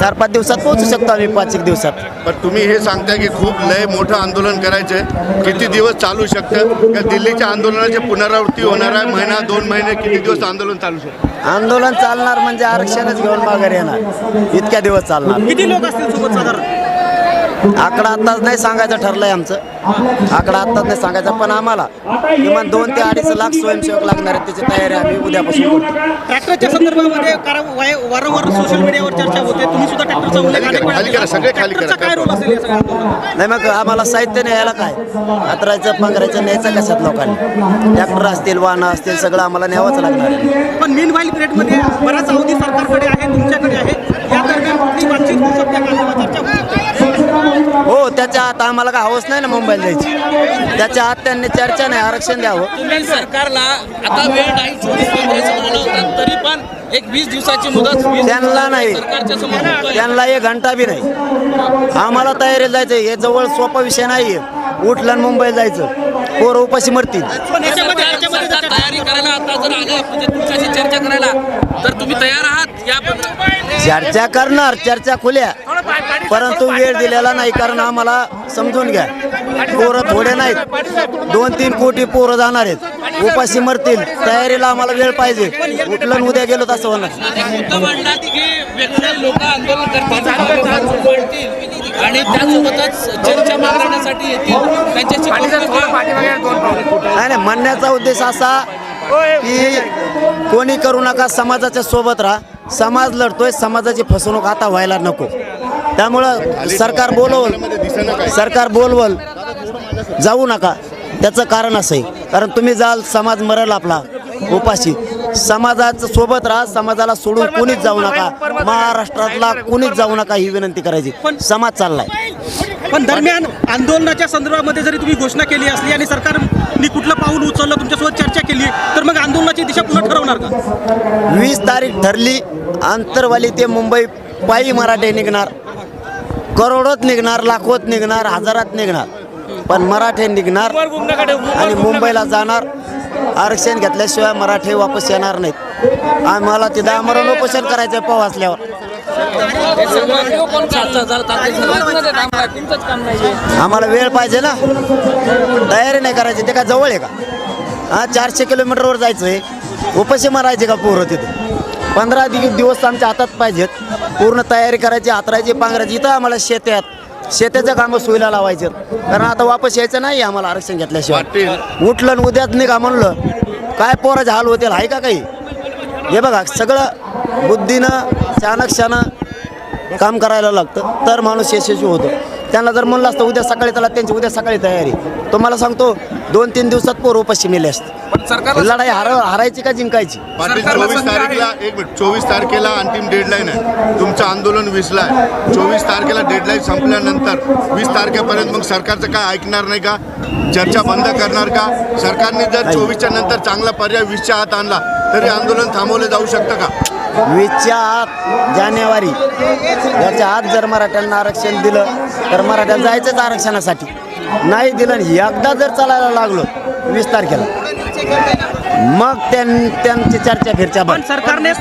चार पाच दिवसात पोहोचू शकतो आम्ही पाच एक दिवसात. पण तुम्ही हे सांगताय की खूप लय मोठं आंदोलन करायचंय किती दिवस चालू शकतं? का दिल्लीच्या आंदोलनाची पुनरावृत्ती होणार आहे? महिना दोन महिने किती दिवस आंदोलन चालू शकतं? आंदोलन चालणार म्हणजे आरक्षणच घेऊन माघारी येणार. इतक्या दिवस चालणार. किती लोक असतील सोबत साधारण? आकडा आत्ताच नाही सांगायचं ठरलंय आमचं. आकडा आत्ताच नाही सांगायचा पण आम्हाला किमान दोन ते अडीच लाख स्वयंसेवक लागणार आहेत त्याची तयारी आम्ही उद्यापासून करतो. ट्रॅक्टरच्या संदर्भामध्ये कारण वाय- वारंवार सोशल मीडियावर चर्चा होते तुम्ही सुद्धा ट्रॅक्टरचा उल्लेख अनेक वेळा खाली करा, केला. सगळे खाली करा. ट्रॅक्टरचा काय रोल असेल या सगळ्या आंदोलनात? नाही मग आम्हाला साहित्य न्यायला काय? हातरायचं पांघरायचं न्यायचं कशात लोकांनी? ट्रॅक्टर असतील वाहनं असतील सगळं आम्हाला न्यावंच लागणार आहे. पण मीन वाईल पिरियडमध्ये बराच अवधी सरकारकडे आहे तुमच्याकडे आहे. या दरम्यान कुठली बातचीत होऊ शकते का? हो त्याच्या आत आम्हाला काय हवस नाही ना मुंबईला जायची. त्याच्या आत त्यांनी चर्चा नाही आरक्षण द्यावं. तुम्ही सरकारला आता वेळ नाही चोवीस म्हणाला होता. तरी पण एक वीस दिवसाची मुदत वीस त्यांना नाही. सरकारच्या समोर होतोय. त्यांना एक घंटा बी नाही. आम्हाला तयारीला जायचं हे जवळ सोपा विषय नाहीये. उठलं आणि मुंबईला जायचं. पोरं उपाशी मरतील पण याच्यामध्ये सरकार- याच्यामध्ये सरकार जर तयारी करायला आता जर आले म्हणजे तुमच्याशी चर्चा करायला तर तुम्ही तयार आहात या चर्चा करणार चर्चा खुल्या परंतु वेळ दिलेला नाही कारण आम्हाला समजून घ्या पोरं थोडे नाहीत दोन तीन कोटी पोरं जाणार आहेत उपाशी मरतील तयारीला आम्हाला वेळ पाहिजे उठलं उद्या गेलो तसं होणार लोक आंदोलन करतील आणि त्यासोबतच चर्चा मागण्यासाठी येतील. त्यांच्याशी नाही नाही म्हणण्याचा उद्देश असा की कोणी करू नका समाजाच्या सोबत राहा. समाज लढतोय समाजाची फसवणूक आता व्हायला नको. त्यामुळं सरकार बोलवल सरकार बोलवल जाऊ नका. त्याचं कारण असं आहे कारण तुम्ही जाल समाज मरल आपला उपाशी. समाजाचं सोबत राहा समाजाला सोडून कुणीच जाऊ नका. महाराष्ट्रातला कुणीच जाऊ नका ही विनंती करायची. समाज चाललाय. पण दरम्यान आंदोलनाच्या संदर्भामध्ये जरी तुम्ही घोषणा केली असली आणि सरकारने कुठलं पाऊल उचललं तुमच्यासोबत चर्चा केली तर मग आंदोलनाची दिशा पुन्हा ठरवणार का? वीस तारीख ठरली आंतरवाली ते मुंबई पायी मराठे निघणार. करोडोत निघणार लाखोत निघणार हजारात निघणार. पण मराठे निघणार आणि मुंबईला जाणार. आरक्षण घेतल्याशिवाय मराठे वापस येणार नाहीत. आम्हाला तिथं आमरण उपोषण करायचं पाव असल्यावर आम्हाला वेळ पाहिजे ना? तयारी नाही करायची. ते काय जवळ आहे का? हा चारशे किलोमीटरवर जायचं आहे उपाशी मारायचे का पोरं तिथे? पंधरा दिवस आमच्या हातात पाहिजेत. पूर्ण तयारी करायची हातरायची पांघरायची. इथं आम्हाला शेतात शेताचं कामं सोयीला लावायचं. कारण आता वापस यायचं नाही आम्हाला आरक्षण घेतल्याशिवाय. उठलं आणि उद्याच निघा म्हणलं. काय पोराचे हाल होतील आहे का काही? हे बघा सगळं बुद्धीनं चाणक्षानं काम करायला लागतं. तर माणूस यशस्वी होतो. त्यांना जर म्हणलं असतं उद्या सकाळी त्याला त्यांची उद्या सकाळी तयारी. तुम्हाला सांगतो दोन तीन दिवसात पोर उपाशी मेले असते. लढाई हार हारायची का जिंकायची? चोवीस तारखेला एक मिनिट चोवीस तारखेला अंतिम डेडलाईन आहे. तुमचं आंदोलन वीसला आहे चोवीस तारखेला डेडलाईन संपल्यानंतर वीस तारखेपर्यंत मग सरकारचं काय ऐकणार नाही का? चर्चा बंद करणार का? सरकारने जर चोवीसच्या नंतर चांगला पर्याय वीसच्या हात आणला तरी आंदोलन थांबवलं जाऊ शकतं का? वीसच्या आत जानेवारी. याच्या आत जर मराठ्यांना आरक्षण दिलं तर मराठ्याला जायचंच आरक्षणासाठी. नाही दिलं एकदा जर चालायला लागलो वीस तारखेला. मग त्यां त्यांची चर्चा फिरच्या पण सरकारने